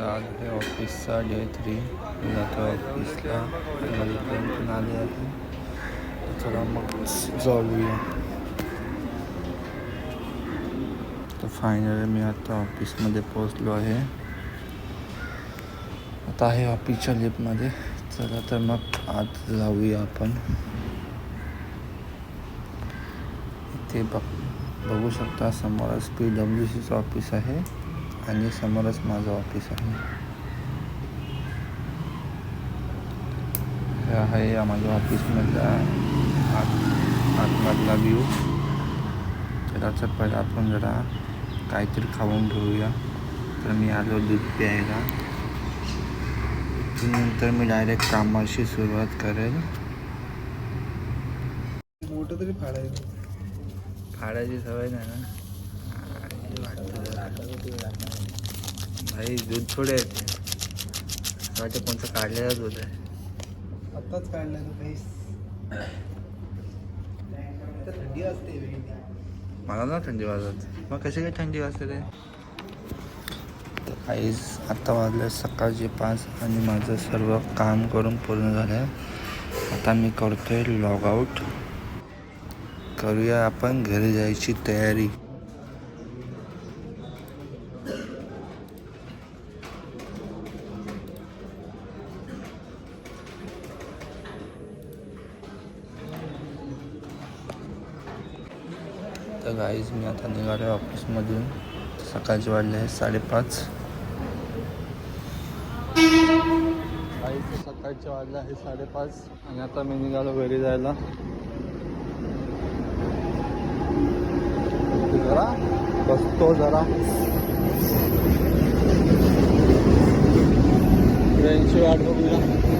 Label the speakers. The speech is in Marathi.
Speaker 1: तर आज आहे ऑफिसचा डे थ्री जातो ऑफिसला माझी फ्रेंड पण आली आहे. चला मग जाऊया. तर फायनली मी आता ऑफिसमध्ये पोचलो आहे. आता आहे ऑफिसच्या लिफ्टमध्ये चला तर मग आत जाऊया आपण. इथे बघ बघू शकता समोरच पी डब्ल्यू सीचं ऑफिस आहे. आणि समोरच माझं ऑफिस आहे. हे आहे माझ्या ऑफिसमधला आत आतमधला व्ह्यू जरा चल पहिला आपण जरा काहीतरी खाऊन घेऊया. तर मी आलो दूध प्यायला. नंतर मी डायरेक्ट कामाशी सुरुवात करेल.
Speaker 2: मोठं तरी फाडायचं.
Speaker 1: फाडायची सवय नाही ना. भाई दूध थोडे येते वाटतं कोणतं काढलेलं दूध आहे
Speaker 2: आत्ताच तो काहीच तर थंडी असते वेगळी.
Speaker 1: मला ना थंडी वाजत. मग कशी काय थंडी वाजते ते? तर काहीच आता वाजले सकाळचे पाच आणि माझं सर्व काम करून पूर्ण झालं आहे आता मी करतोय लॉग आऊट करूया आपण घरी जायची तयारी. तर गाईज मी आता निघालो आहे ऑफिसमधून सकाळचे वाढले आहे साडेपाच. गाईज सकाळचे वाढले आहे साडेपाच. आणि आता मी निघालो घरी जायला. जरा बसतो जरा. ट्रेनची वाट बघूया.